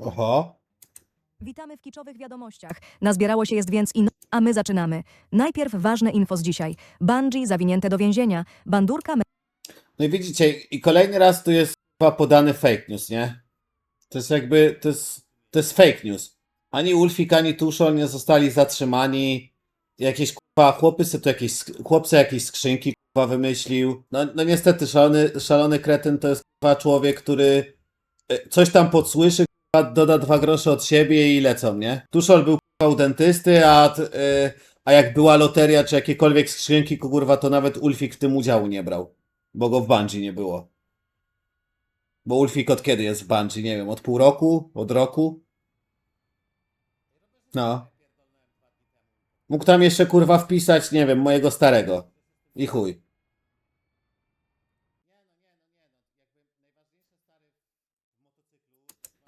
Oho. Witamy w kiczowych wiadomościach. Nazbierało się jest więc in... A my zaczynamy. Najpierw ważne info z dzisiaj. Bungie zawinięte do więzienia. Bandurka No i widzicie, i kolejny raz tu jest chyba podany fake news, nie? To jest jakby, to jest, to jest fake news. Ani Ulfik, ani Tuszol nie zostali zatrzymani. Jakieś kurwa chłopy se tu jakieś, sk- chłopcy jakieś skrzynki kurwa wymyślił. No, no niestety szalony, szalony kretyn to jest kurwa człowiek, który e, coś tam podsłyszy, doda dwa grosze od siebie i lecą, nie? Tuszol był u dentysty, a, e, a jak była loteria czy jakiekolwiek skrzynki, kurwa, to nawet Ulfik w tym udziału nie brał. Bo go w Bungie nie było. Bo Ulfik od kiedy jest w Bungie? Nie wiem, od pół roku? Od roku? No. Mógł tam jeszcze kurwa wpisać, nie wiem, mojego starego. I chuj.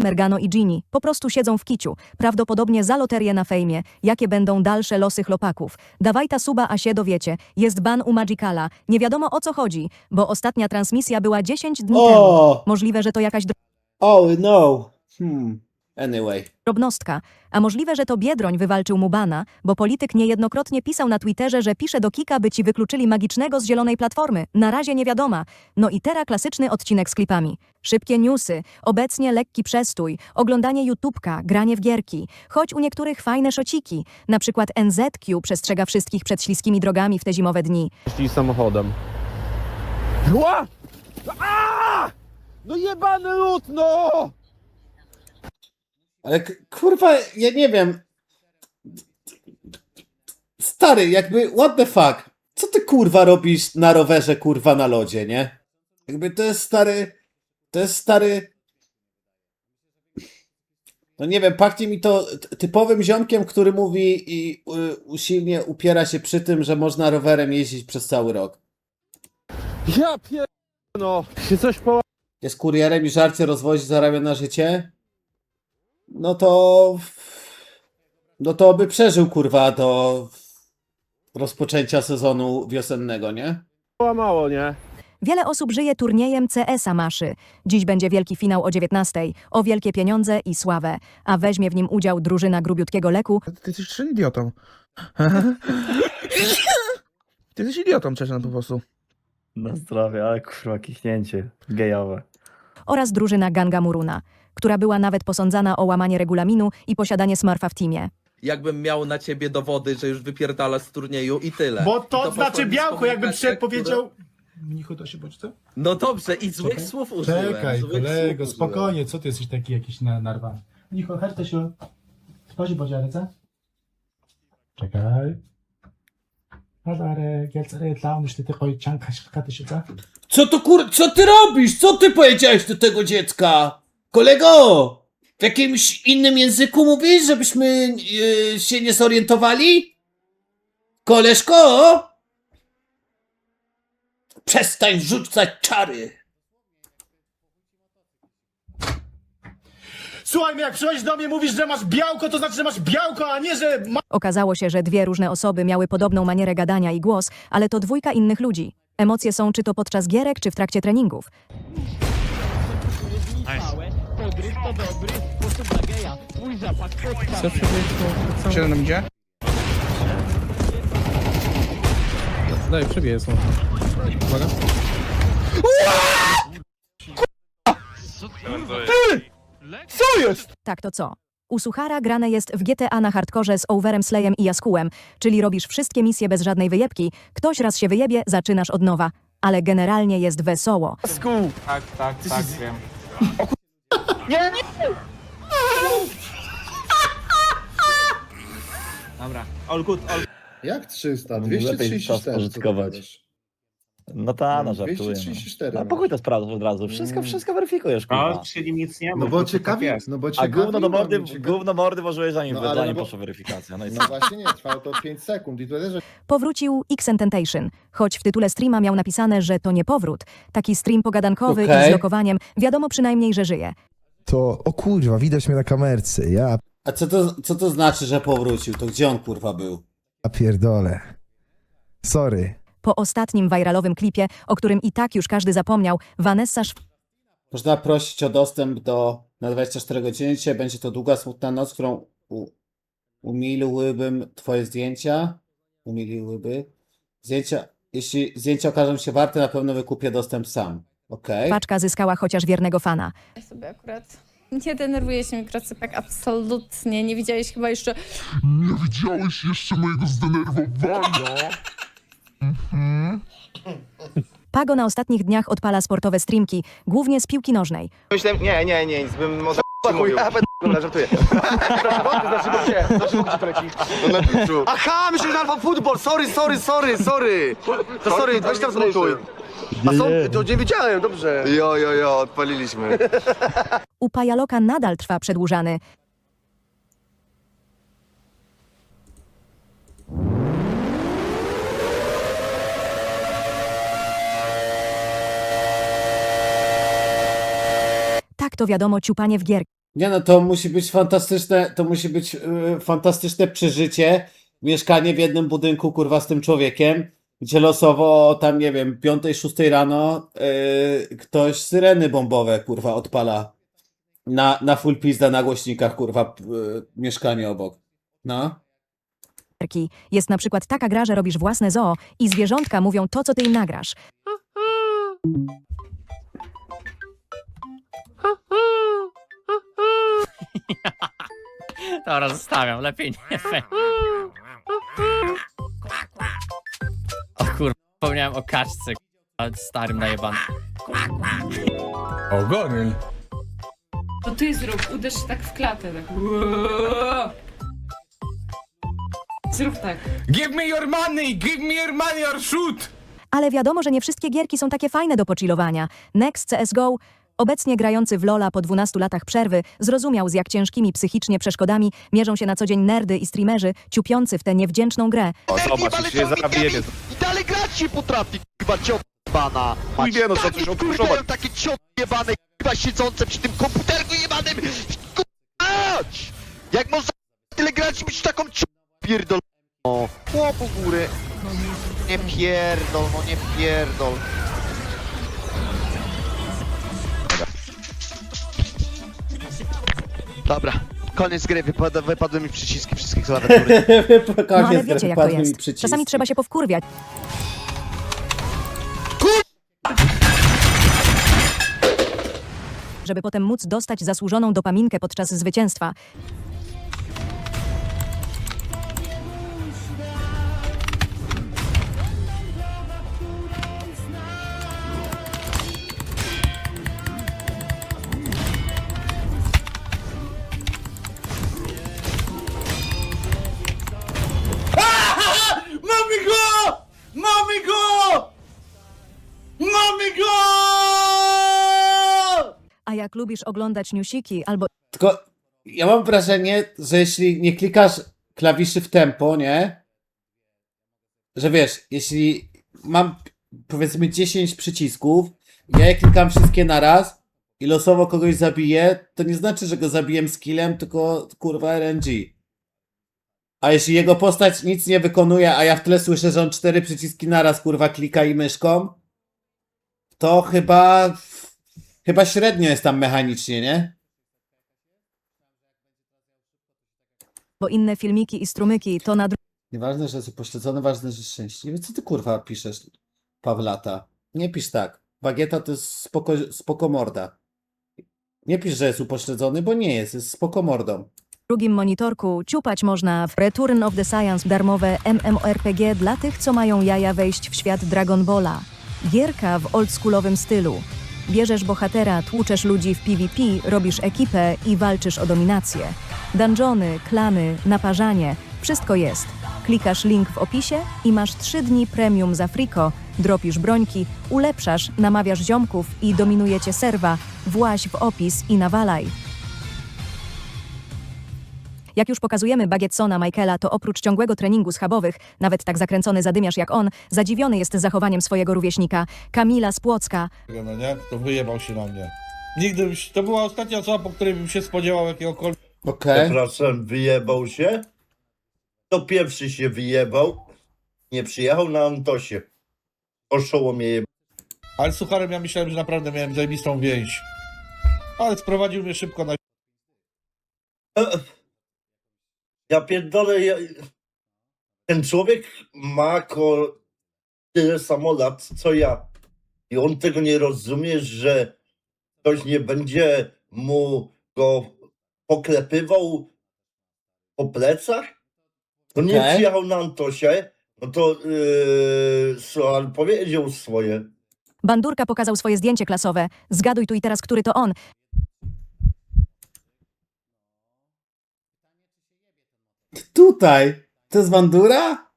Mergano i Ginny po prostu siedzą w kiciu. Prawdopodobnie za loterię na fejmie. Jakie będą dalsze losy chłopaków? Dawaj ta suba, a się dowiecie. Jest ban u Magicala. Nie wiadomo o co chodzi, bo ostatnia transmisja była 10 dni temu. O! Możliwe, że to jakaś Oh no! Hmm. Anyway. drobnostka, a możliwe, że to Biedroń wywalczył mu bana, bo polityk niejednokrotnie pisał na Twitterze, że pisze do Kika, by ci wykluczyli magicznego z zielonej platformy. Na razie nie wiadoma. No i teraz klasyczny odcinek z klipami. Szybkie newsy, obecnie lekki przestój, oglądanie YouTubka, granie w gierki, choć u niektórych fajne szociki. Na przykład NZQ przestrzega wszystkich przed śliskimi drogami w te zimowe dni. jeździ samochodem. Ła! A! No jebany lód, no! Ale kurwa, ja nie wiem. Stary, jakby, what the fuck? Co ty kurwa robisz na rowerze, kurwa, na lodzie, nie? Jakby to jest stary. To jest stary. No nie wiem, pachnie mi to typowym ziomkiem, który mówi i usilnie upiera się przy tym, że można rowerem jeździć przez cały rok. Ja pier... no. Się coś po... Jest kurierem i żarcie rozwozi, zarabia na życie. No to. No to by przeżył kurwa do rozpoczęcia sezonu wiosennego, nie? połamało, nie? Wiele osób żyje turniejem CS-a Maszy. Dziś będzie wielki finał o 19 o wielkie pieniądze i sławę, a weźmie w nim udział drużyna grubiutkiego leku, Ty jesteś idiotą. Ty jesteś idiotą, Czeszen, po prostu. Na zdrowie, ale kurwa, kichnięcie gejowe. Oraz drużyna Ganga Muruna, która była nawet posądzana o łamanie regulaminu i posiadanie smurfa w teamie. jakbym miał na ciebie dowody, że już wypierdalasz z turnieju i tyle. Bo I to, znaczy mi białko, jakby przyszedł która- powiedział... Mnichu to się co? No dobrze, i złych Czekaj. słów użyłem. Czekaj, złych kolego, słów użyłem. spokojnie, co ty jesteś taki jakiś na, narwany? Mnichu, chodź to się... Spojrzyj po dziarce. Czekaj. Nazarek, jelcary, dla mnie ty tylko cianka? Co to kur... Co ty robisz? Co ty powiedziałeś do tego dziecka? Kolego! W jakimś innym języku mówisz, żebyśmy yy, się nie zorientowali? Koleżko! Przestań rzucać czary! Słuchaj mnie, jak przychodzisz do mnie, mówisz, że masz białko, to znaczy, że masz białko, a nie, że ma... Okazało się, że dwie różne osoby miały podobną manierę gadania i głos, ale to dwójka innych ludzi. Emocje są czy to podczas gierek, czy w trakcie treningów. Siedem nam idzie? Daj, przebiję są. Uwaga. Co jest? Tak to co? U Suchara grane jest w GTA na hardkorze z Overem Slayem i Jaskułem, czyli robisz wszystkie misje bez żadnej wyjebki. Ktoś raz się wyjebie, zaczynasz od nowa. Ale generalnie jest wesoło. Tak, tak, tak, wiem. Dobra, all good, all Jak 300? Lepiej czas 234. pożytkować. No ta, no żartuję. 234. No pokój to sprawdzasz od razu. Wszystko, Mm. wszystko weryfikujesz, No, kurwa. przy nim nic nie ma. No bo ciekawi, tak jest. no bo A ciekawi, gówno do mordy, no, ciekawi- gówno mordy włożyłeś zanim, No, ale zanim no bo- poszła weryfikacja. No i No co? właśnie nie, trwało to 5 sekund i to też, że Powrócił X-Tentation, choć w tytule streama miał napisane, że to nie powrót. Taki stream pogadankowy Okej. i z lokowaniem, wiadomo przynajmniej, że żyje. To, o kurwa, widać mnie na kamerce, ja A co to, co to znaczy, że powrócił? To gdzie on kurwa był? pierdolę. Sorry. Po ostatnim viralowym klipie, o którym i tak już każdy zapomniał, Vanessa Sz- Można prosić o dostęp do na 24 godziny. Dzisiaj będzie to długa, smutna noc, którą u, umiliłbym twoje zdjęcia. Umiliłyby. Zdjęcia, jeśli zdjęcia okażą się warte, na pewno wykupię dostęp sam. Okej. Paczka zyskała chociaż wiernego fana. Ja sobie akurat nie denerwuje się mikrocypek, absolutnie. Nie widziałeś chyba jeszcze Nie widziałeś jeszcze mojego zdenerwowania? Pago na ostatnich dniach odpala sportowe streamki, głównie z piłki nożnej. Myślałem, nie, nie, nie, nic bym może mówił. Dobra, żartuję. Aha, myślę, że Alfa Football, sorry, sorry, sorry, sorry. To sorry, weź tam zmontuj. A są, to nie wiedziałem, dobrze. Jo, jo, jo, odpaliliśmy. U Pajaloka nadal trwa przedłużany. Tak to wiadomo, ciupanie w gier. Nie no, to musi być fantastyczne, to musi być y, fantastyczne przeżycie. Mieszkanie w jednym budynku, kurwa, z tym człowiekiem, gdzie losowo o tam, nie wiem, 5-6 rano y, ktoś syreny bombowe, kurwa, odpala na, na full pizda na głośnikach, kurwa, y, mieszkanie obok. No. gierki. Jest na przykład taka gra, że robisz własne zoo i zwierzątka mówią to, co ty im nagrasz. Dobra, zostawiam, lepiej nie. O kurwa, wspomniałem o kaczce, kurwa, starym najebanym. O, goryl. To ty zrób, uderz tak w klatę. Tak. Zrób tak. Give me your money, give me your money or shoot! Ale wiadomo, że nie wszystkie gierki są takie fajne do pochillowania. Next CSGO, obecnie grający w LoLa po 12 latach przerwy, zrozumiał z jak ciężkimi psychicznie przeszkodami mierzą się na co dzień nerdy i streamerzy, ciupiący w tę niewdzięczną grę. Zobacz, się zabijemy. I dalej grać się potrafi, chyba ciot jebana. Chuj wie, no co coś odkurzować. takie ciot jebane, chyba siedzące przy tym komputerku jebanym. Kurwać! Jak można tyle grać i być taką ciot pierdol... O, chłopu góry. Nie pierdol, no nie pierdol. Dobra, koniec gry, wypada, wypadły mi przyciski wszystkich klawiatury. No ale wiecie jak to wypadły mi jest. przyciski. Czasami trzeba się powkurwiać. Żeby potem móc dostać zasłużoną dopaminkę podczas zwycięstwa. Jak lubisz oglądać newsiki albo Tylko ja mam wrażenie, że jeśli nie klikasz klawiszy w tempo, nie? Że wiesz, jeśli mam powiedzmy 10 przycisków, ja je klikam wszystkie naraz i losowo kogoś zabiję, to nie znaczy, że go zabiję skillem, tylko kurwa RNG. A jeśli jego postać nic nie wykonuje, a ja w tle słyszę, że on cztery przyciski naraz kurwa klika i myszką, to chyba chyba średnio jest tam mechanicznie, nie? inne filmiki i strumyki, to na Nieważne, że jest upośledzony, ważne, że jest szczęśliwy. Co ty kurwa piszesz, Pawlata? Nie pisz tak. Bagieta to jest spoko, spoko morda. Nie pisz, że jest upośledzony, bo nie jest, jest spoko mordą. drugim monitorku ciupać można w Return of the Science darmowe MMORPG dla tych, co mają jaja wejść w świat Dragon Balla. Gierka w oldschoolowym stylu. Bierzesz bohatera, tłuczesz ludzi w PvP, robisz ekipę i walczysz o dominację. Dungeony, klany, naparzanie, wszystko jest. Klikasz link w opisie i masz 3 dni premium za friko, dropisz brońki, ulepszasz, namawiasz ziomków i dominujecie serwa, właź w opis i nawalaj. Jak już pokazujemy Bagietsona Michaela, to oprócz ciągłego treningu schabowych, nawet tak zakręcony zadymiarz jak on, zadziwiony jest zachowaniem swojego rówieśnika, Kamila z Płocka. No nie? To wyjebał się na mnie. Nigdy byś, to była ostatnia osoba, po której bym się spodziewał jakiegokolwiek Okej. Przepraszam, wyjebał się? To pierwszy się wyjebał. Nie przyjechał na Antosie. Oszołomie je... Ale z sucharem ja myślałem, że naprawdę miałem zajebistą więź. Ale sprowadził mnie szybko na... Ja pierdolę, ja... ten człowiek ma ko... tyle samo lat, co ja. I on tego nie rozumie, że ktoś nie będzie mu go poklepywał po plecach? To nie Okej. przyjechał na Antosie, no to yy, powiedział swoje. Bandurka pokazał swoje zdjęcie klasowe. Zgaduj tu i teraz, który to on. Tutaj. To jest bandura?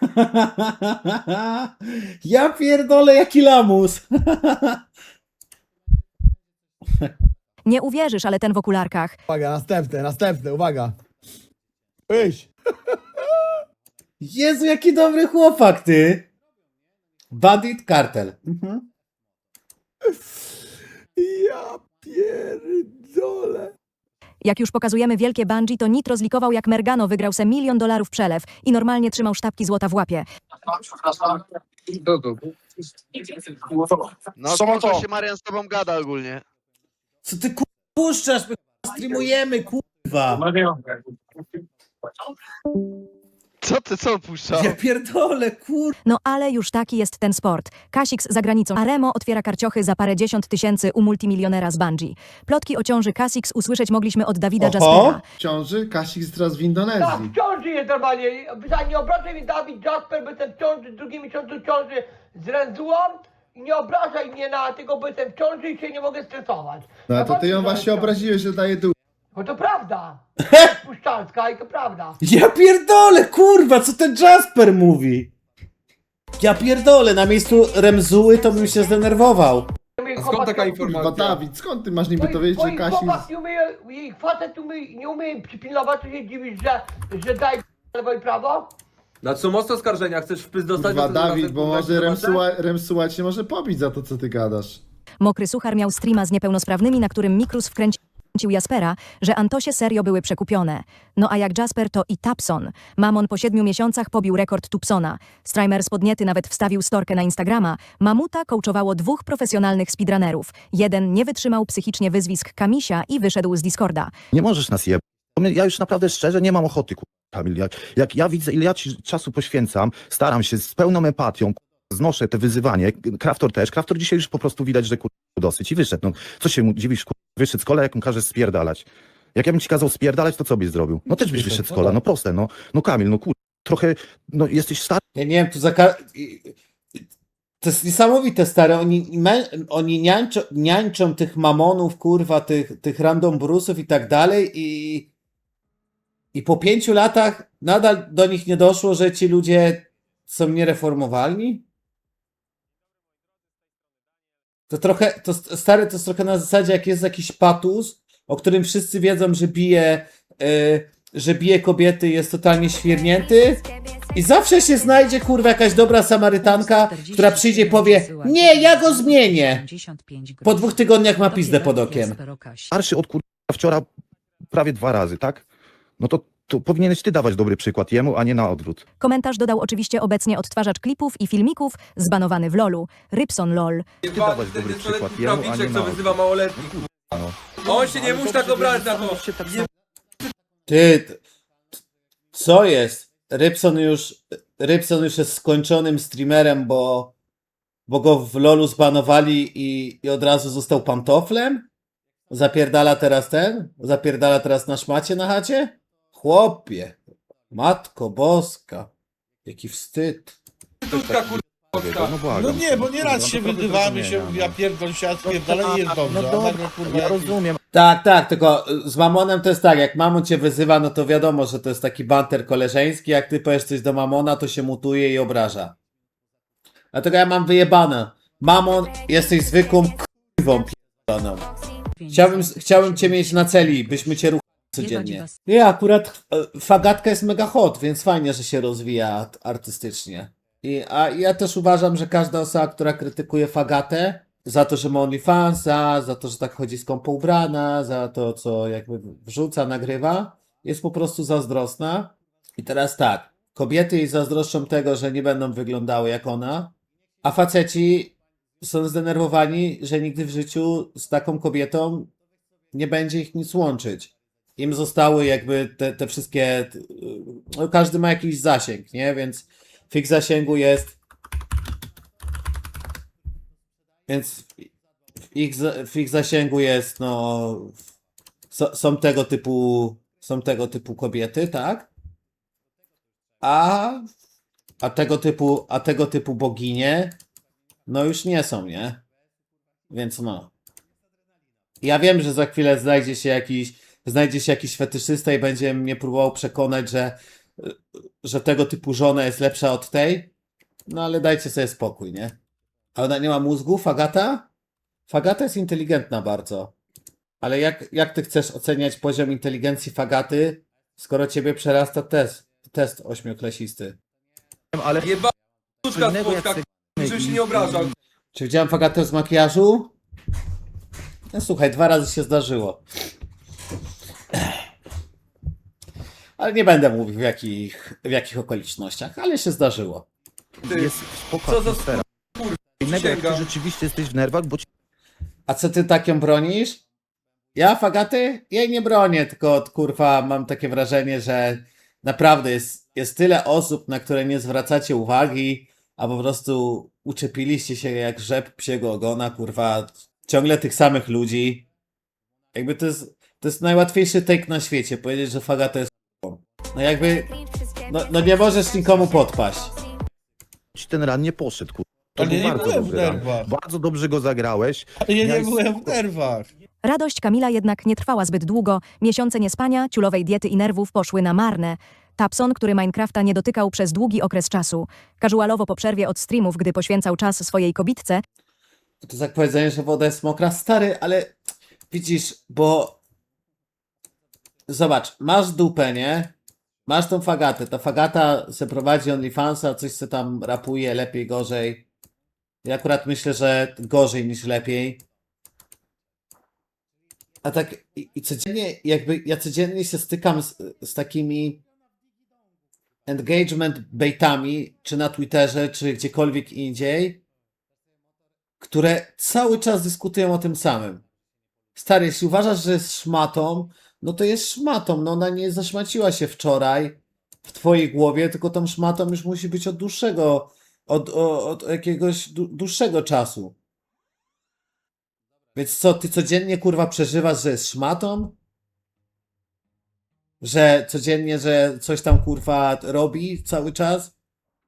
ja pierdolę, jaki lamus. Nie uwierzysz, ale ten w okularkach. Uwaga, następne, następne, uwaga. Iść. Jezu, jaki dobry chłopak, ty. Bandit Cartel. Mhm. Ja pierdolę. Jak już pokazujemy wielkie bungee, to Nitro zlikował jak Mergano wygrał se milion dolarów przelew i normalnie trzymał sztabki złota w łapie. No to, co się Marian z tobą gada ogólnie. Co ty kur... puszczasz? My streamujemy, kurwa. Co ty, co puszczał? Ja pierdolę, kur... No ale już taki jest ten sport. Kasix za granicą, a Remo otwiera karciochy za parę dziesiąt tysięcy u multimilionera z bungee. Plotki o ciąży Kasix usłyszeć mogliśmy od Dawida. Jaspera. W ciąży Kasik jest teraz w Indonezji. ciąży jest normalnie. Nie obrażaj mnie Dawid Jasper, bo jestem w ciąży, drugi miesiącu ciąży z Renzuą. I nie obrażaj mnie na tego, bo jestem w ciąży i się nie mogę stresować. No a to ty ją właśnie obraziłeś, że daje dół. Bo to prawda. Puszczalska i to prawda. Ja pierdolę, kurwa, co ten Jasper mówi? Ja pierdolę, na miejscu Remzuły to bym się zdenerwował. A skąd taka Kurwa, informacja? Dawid, skąd ty masz niby to wiedzieć, że chłopak nie umie, jej facet umie, nie umie przypilnować, to się dziwisz, że, że daj lewo i prawo? Na co mocno oskarżenia? Chcesz wpyt dostać? Kurwa, Dawid, bo może Remsuła, Remsuła cię może pobić za to, co ty gadasz. Mokry Suchar miał streama z niepełnosprawnymi, na którym Mikrus wkręcił Jaspera, że Antosie serio były przekupione. No a jak Jasper to i Tapson. Mamon po siedmiu miesiącach pobił rekord Tupsona. Streamer z Podniety nawet wstawił storkę na Instagrama. Mamuta coachowało dwóch profesjonalnych speedrunnerów. Jeden nie wytrzymał psychicznie wyzwisk Kamisia i wyszedł z Discorda. Nie możesz nas je... Ja już naprawdę szczerze nie mam ochoty, ku... Kamil. Jak, jak ja widzę, ile ja ci czasu poświęcam, staram się z pełną empatią. Znoszę te wyzywanie. Kraftor też. Kraftor dzisiaj już po prostu widać, że kur... dosyć i wyszedł. No, co się mu dziwisz, kur... wyszedł z kola, jak mu każesz spierdalać. Jak ja bym ci kazał spierdalać, to co byś zrobił? No też byś wyszedł z kola, no proste, no. No Kamil, no kur... trochę, no jesteś stary, Ja nie wiem, tu za... To jest niesamowite, stare. Oni, oni niańczą, niańczą tych mamonów, kurwa, tych, tych random brusów i tak dalej i... I po pięciu latach nadal do nich nie doszło, że ci ludzie są niereformowalni? To trochę, to st- stary, to jest trochę na zasadzie, jak jest jakiś patus, o którym wszyscy wiedzą, że bije, y, że bije kobiety, jest totalnie świernięty i zawsze się znajdzie, kurwa, jakaś dobra Samarytanka, która przyjdzie i powie, nie, ja go zmienię. Po dwóch tygodniach ma pizdę pod okiem. starszy od kur... wczoraj prawie dwa razy, tak? No to, to powinieneś ty dawać dobry przykład jemu, a nie na odwrót. Komentarz dodał oczywiście obecnie odtwarzacz klipów i filmików, zbanowany w LOLu. Rybson LOL. Ty dawać dobry przykład jemu, a nie na co wyzywa odwrót. małoletnich. No. On się nie musi tak obrazić na to. Się tak Ty, t- co jest? Rybson już, Rybson już jest skończonym streamerem, bo, bo go w LoLu zbanowali i, i od razu został pantoflem? Zapierdala teraz ten? Zapierdala teraz na szmacie na chacie? Chłopie, matko boska, jaki wstyd. Tutka, kurwa. No błagam. No nie, bo nieraz się wydywamy, się no. ja pierdol się, pierdolę i jest dobrze. No a dobra, nagle, kurwa, ja rozumiem, Tak, tak, tylko z Mamonem to jest tak, jak Mamon cię wyzywa, no to wiadomo, że to jest taki banter koleżeński, jak ty powiesz coś do Mamona, to się mutuje i obraża. Dlatego ja mam wyjebane. Mamon, jesteś zwykłą k***wą p***oną. Chciałbym, chciałbym cię mieć na celi, byśmy cię ruchali codziennie. Nie, akurat e, Fagatka jest mega hot, więc fajnie, że się rozwija art- artystycznie. I, a ja też uważam, że każda osoba, która krytykuje Fagatę za to, że ma OnlyFansa, za to, że tak chodzi skąpo ubrana, za to, co jakby wrzuca, nagrywa, jest po prostu zazdrosna. I teraz tak, kobiety jej zazdroszczą tego, że nie będą wyglądały jak ona, a faceci są zdenerwowani, że nigdy w życiu z taką kobietą nie będzie ich nic łączyć. Im zostały jakby te, te wszystkie. No, każdy ma jakiś zasięg, nie? Więc ich zasięgu jest. Więc ich, w ich zasięgu jest, no. s- Są tego typu. Są tego typu kobiety, tak? A. A tego typu, a tego typu boginie, no już nie są, nie? Więc no. Ja wiem, że za chwilę znajdzie się jakiś, znajdzie się jakiś fetyszysta i będzie mnie próbował przekonać, że, że tego typu żona jest lepsza od tej. No ale dajcie sobie spokój, nie? A ona nie ma mózgu, Fagata? Fagata jest inteligentna bardzo. Ale jak, jak ty chcesz oceniać poziom inteligencji Fagaty, skoro ciebie przerasta test, test ośmioklasisty? Ale Jeba... Sztuczka innego jak Polska, se- żebym się nie obrażał. Czy widziałem Fagatę z makijażu? No słuchaj, dwa razy się zdarzyło. Ale nie będę mówił w jakich, w jakich okolicznościach, ale się zdarzyło. Ty, Jest spoko co za atmosfera. kur- Innego jak ty przysięgam. rzeczywiście jesteś w nerwach, bo ci A co ty tak ją bronisz? Ja Fagaty? Jej nie bronię, tylko kurwa mam takie wrażenie, że naprawdę jest, jest tyle osób, na które nie zwracacie uwagi, a po prostu uczepiliście się jak rzep psiego ogona, kurwa, ciągle tych samych ludzi. Jakby to jest, to jest najłatwiejszy take na świecie, powiedzieć, że Fagata jest k***ą. No jakby, no, no nie możesz nikomu podpaść. ci ten ran nie poszedł, kur... To Ale był ja nie bardzo byłem w dobry ran. nerwach. Bardzo dobrze go zagrałeś. Ale ja nie Miałeś byłem w nerwach. Radość Kamila jednak nie trwała zbyt długo. Miesiące niespania, ciulowej diety i nerwów poszły na marne. Tapson, który Minecrafta nie dotykał przez długi okres czasu. Casualowo po przerwie od streamów, gdy poświęcał czas swojej kobitce, To jest jak powiedzenie, że woda jest mokra. Stary, ale widzisz, bo zobacz, masz dupę, nie? Masz tą fagatę. Ta fagata se prowadzi OnlyFansa, coś se tam rapuje, lepiej, gorzej. Ja akurat myślę, że gorzej niż lepiej. A tak i, codziennie, jakby ja codziennie się stykam z, z takimi engagement baitami, czy na Twitterze, czy gdziekolwiek indziej, które cały czas dyskutują o tym samym. Stary, jeśli uważasz, że jest szmatą, no to jest szmatą. No ona nie zaszmaciła się wczoraj w twojej głowie, tylko tą szmatą już musi być od dłuższego, od, o- od jakiegoś dłu- dłuższego czasu. Więc co, ty codziennie kurwa przeżywasz, że jest szmatą? Że codziennie, że coś tam kurwa robi cały czas?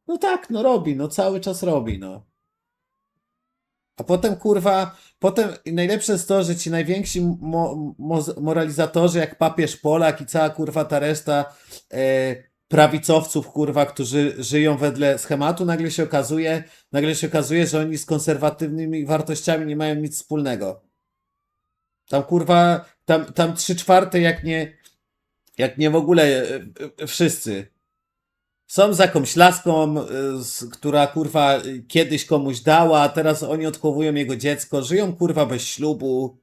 No tak, no robi, no cały czas robi, no. A potem kurwa, potem najlepsze jest to, że ci najwięksi mo, mo, moralizatorzy, jak papież Polak i cała kurwa ta reszta e, prawicowców, kurwa, którzy żyją wedle schematu, nagle się okazuje, nagle się okazuje, że oni z konserwatywnymi wartościami nie mają nic wspólnego. Tam kurwa, tam, tam trzy czwarte, jak nie, jak nie w ogóle e, e, wszyscy. Są za jakąś laską, y, z- która kurwa kiedyś komuś dała, a teraz oni odchowują jego dziecko, żyją kurwa bez ślubu.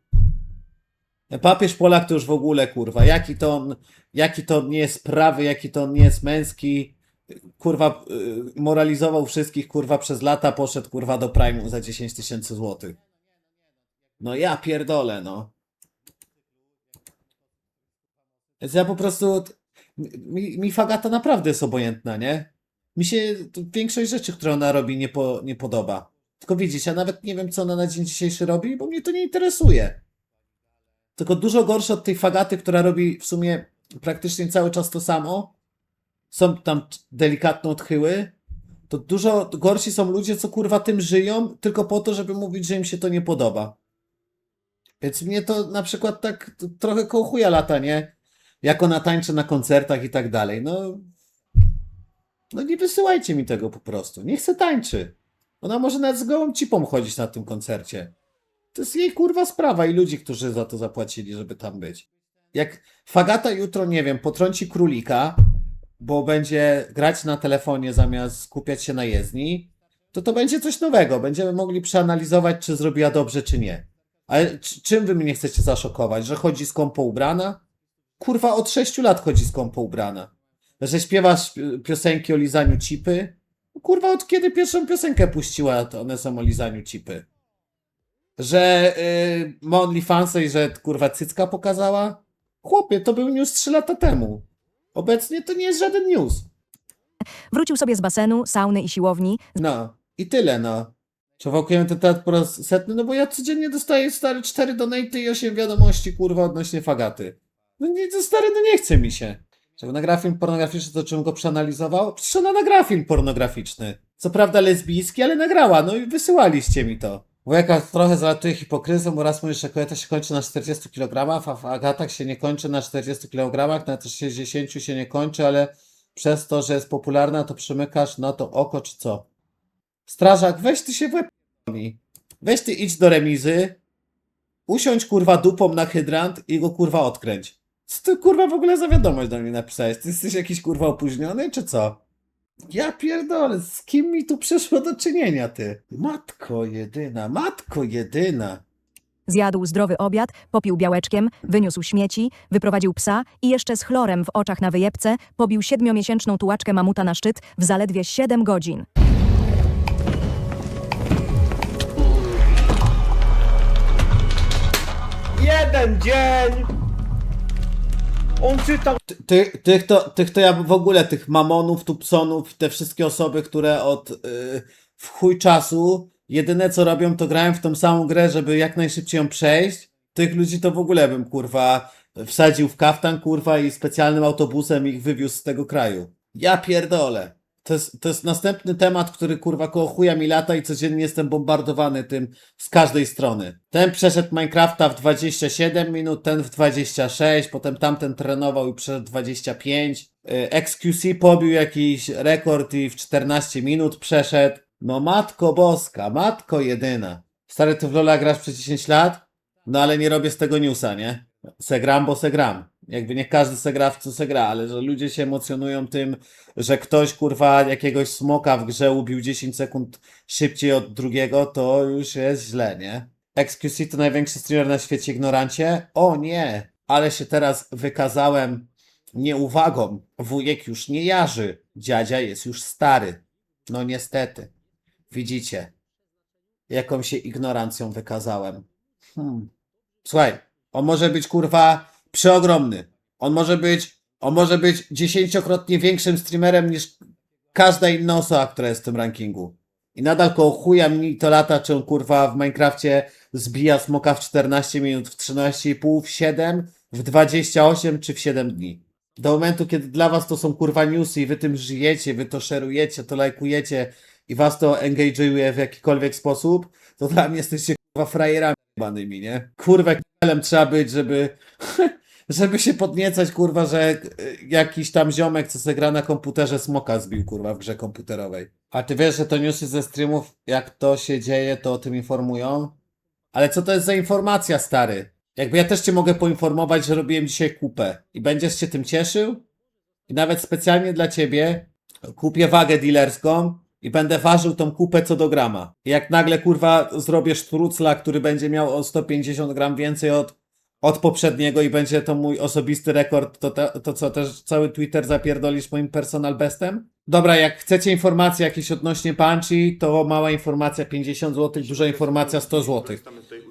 Papież Polak to już w ogóle kurwa, jaki to on, jaki to on nie jest prawy, jaki to on nie jest męski. Kurwa, y, moralizował wszystkich kurwa przez lata, poszedł kurwa do Prime'u za 10 tysięcy złotych. No ja pierdolę, no. Więc ja po prostu. Mi, mi Fagata naprawdę jest obojętna, nie? Mi się większość rzeczy, które ona robi, nie, po, nie podoba. Tylko widzisz, ja nawet nie wiem, co ona na dzień dzisiejszy robi, bo mnie to nie interesuje. Tylko dużo gorsze od tej Fagaty, która robi w sumie praktycznie cały czas to samo. Są tam delikatne odchyły. To dużo gorsi są ludzie, co kurwa tym żyją, tylko po to, żeby mówić, że im się to nie podoba. Więc mnie to na przykład tak trochę koło chuja lata, nie? Jak ona tańczy na koncertach i tak dalej. No, no nie wysyłajcie mi tego po prostu. Nie chcę tańczy. Ona może nawet z gołą cipą chodzić na tym koncercie. To jest jej kurwa sprawa i ludzi, którzy za to zapłacili, żeby tam być. Jak Fagata jutro, nie wiem, potrąci królika, bo będzie grać na telefonie zamiast skupiać się na jezdni, to to będzie coś nowego. Będziemy mogli przeanalizować, czy zrobiła dobrze, czy nie. Ale czym wy mnie chcecie zaszokować? Że chodzi skąpo ubrana? Kurwa od 6 lat chodzi skąpo ubrana. Że śpiewasz pi- piosenki o lizaniu cipy? Kurwa, od kiedy pierwszą piosenkę puściła, to one są o lizaniu cipy. że yy, ma OnlyFansa i że kurwa cycka pokazała? Chłopie, to był news 3 lata temu. Obecnie to nie jest żaden news. Wrócił sobie z basenu, sauny i siłowni, No, i tyle, no. Prowokujemy ten temat po raz setny, no bo ja codziennie dostaję stary 4 donaty i 8 wiadomości, kurwa, odnośnie fagaty. No nie, to stary, no nie chce mi się. Jak nagra film pornograficzny, to czym go przeanalizował? Przecież ona nagra film pornograficzny. Co prawda lesbijski, ale nagrała, no i wysyłaliście mi to. Wujeka trochę zalatuje bo raz mówisz, że kobieta się kończy na 40 kg, a w Agatach się nie kończy na 40 kg, na też 60 się nie kończy, ale przez to, że jest popularna, to przymykasz na to oko, czy co? Strażak, weź ty się p***nij. Weź ty idź do remizy, usiądź kurwa dupą na hydrant i go kurwa odkręć. Co ty kurwa w ogóle za wiadomość do mnie napisałeś? Ty jesteś jakiś kurwa opóźniony, czy co? Ja pierdolę, z kim mi tu przyszło do czynienia, ty? Matko jedyna, matko jedyna. zjadł zdrowy obiad, popił białeczkiem, wyniósł śmieci, wyprowadził psa i jeszcze z chlorem w oczach na wyjebce pobił siedmiomiesięczną tułaczkę mamuta na szczyt w zaledwie 7 godzin. Jeden dzień! On czytał Ty, ty, tych, to, tych to ja w ogóle, tych mamonów, tupsonów, te wszystkie osoby, które od yy, w chuj czasu jedyne co robią, to grają w tą samą grę, żeby jak najszybciej ją przejść. Tych ludzi to w ogóle bym kurwa wsadził w kaftan kurwa i specjalnym autobusem ich wywiózł z tego kraju. Ja pierdolę. To jest, to jest następny temat, który kurwa koło chuja mi lata i codziennie jestem bombardowany tym z każdej strony. Ten przeszedł Minecrafta w 27 minut, ten w 26, potem tamten trenował i przeszedł 25. Y, XQC pobił jakiś rekord i w 14 minut przeszedł. No matko boska, matko jedyna. Stary, ty w Lola grasz przez 10 lat? No ale nie robię z tego newsa, nie? Se gram, bo se gram. Jakby nie każdy se gra w co se gra, ale że ludzie się emocjonują tym, że ktoś kurwa jakiegoś smoka w grze ubił 10 sekund szybciej od drugiego, to już jest źle, nie? XQC to największy streamer na świecie ignorancie? O nie! Ale się teraz wykazałem nieuwagą. Wujek już nie jarzy. Dziadzia jest już stary. No niestety. Widzicie, jaką się ignorancją wykazałem. Hmm. Słuchaj, on może być kurwa przeogromny. On może być, on może być dziesięciokrotnie większym streamerem niż każda inna osoba, która jest w tym rankingu. I nadal koło chuja mi to lata, czy on kurwa w Minecrafcie zbija smoka w 14 minut, w 13,5, w 7, w 28 czy w 7 dni. Do momentu, kiedy dla was to są kurwa newsy i wy tym żyjecie, wy to szerujecie, to lajkujecie i was to engage'uje w jakikolwiek sposób, to dla mnie jesteście kurwa frajerami banymi, nie? Kurwa, k***elem trzeba być, żeby, żeby się podniecać, kurwa, że y, jakiś tam ziomek, co se gra na komputerze, smoka zbił, kurwa, w grze komputerowej. A ty wiesz, że to newsy ze streamów, jak to się dzieje, to o tym informują? Ale co to jest za informacja, stary? Jakby ja też cię mogę poinformować, że robiłem dzisiaj kupę i będziesz się tym cieszył? I nawet specjalnie dla ciebie kupię wagę dealerską i będę ważył tą kupę co do grama. I jak nagle kurwa zrobię sztrucla, który będzie miał o 150 gram więcej od, od poprzedniego i będzie to mój osobisty rekord, to, te, to co też cały Twitter zapierdolisz moim personal bestem? Dobra, jak chcecie informacje jakieś odnośnie Punchy, to mała informacja 50 zł, duża informacja 100 zł.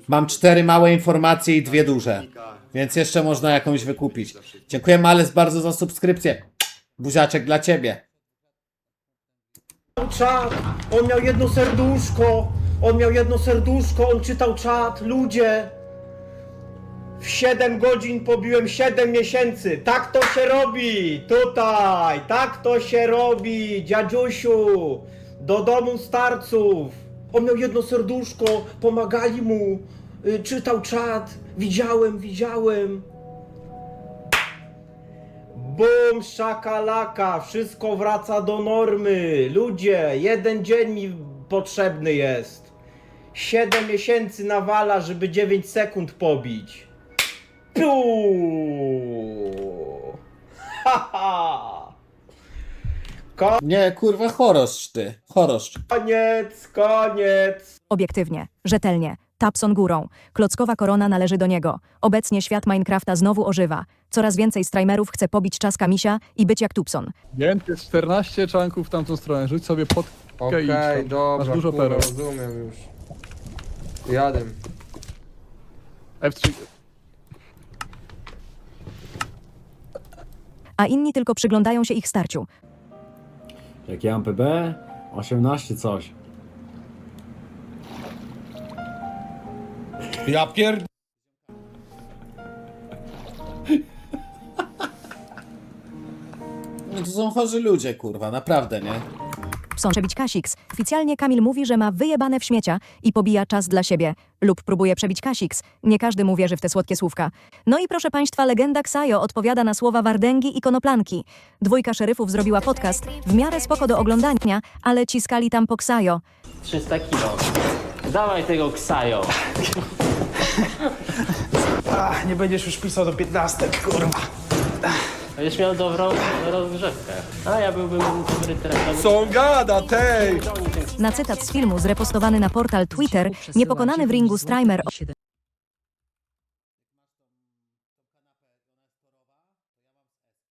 Mam cztery małe informacje i dwie duże, więc jeszcze można jakąś wykupić. Dziękuję Males bardzo za subskrypcję. Buziaczek dla ciebie. czat! On miał jedno serduszko! On miał jedno serduszko, on czytał czat, ludzie! W 7 godzin pobiłem 7 miesięcy! Tak to się robi! Tutaj! Tak to się robi! Dziadziusiu! Do domu starców! On miał jedno serduszko, pomagali mu, y, czytał czat, widziałem, widziałem. Bum, szakalaka, wszystko wraca do normy. Ludzie, jeden dzień mi potrzebny jest. 7 miesięcy nawala, żeby 9 sekund pobić. Piu! Haha! Nie, kurwa, choroszcz ty. Choroszcz. Koniec, koniec! Obiektywnie, rzetelnie, Tapson górą. Klockowa korona należy do niego. Obecnie świat Minecrafta znowu ożywa. Coraz więcej streamerów chce pobić czaska misia i być jak Tupson. Więc jest 14 czanków w tamtą stronę. Rzuć sobie pod Okej, Okej, dobra, masz dużo kurwa, pereł. rozumiem już. Jadę. F3. A inni tylko przyglądają się ich starciu. Jak ja mam PB? 18 coś. Ja pierd... No to są chorzy ludzie, kurwa, naprawdę, nie? Są przebić Kasiks. Oficjalnie Kamil mówi, że ma wyjebane w śmiecia i pobija czas dla siebie. Lub próbuje przebić Kasiks. Nie każdy mu wierzy w te słodkie słówka. No i proszę państwa, legenda Ksajo odpowiada na słowa Wardęgi i Konoplanki. Dwójka szeryfów zrobiła podcast, w miarę spoko do oglądania, ale ciskali tam po Ksajo. 300 kilo. Dawaj tego ksajo. nie będziesz już pisał do 15, kurwa. Będziesz miał dobrą rozgrzewkę. A ja byłbym dobry trener. Co on gada, tej! Na cytat z filmu zrepostowany na portal Twitter, niepokonany w ringu Strimer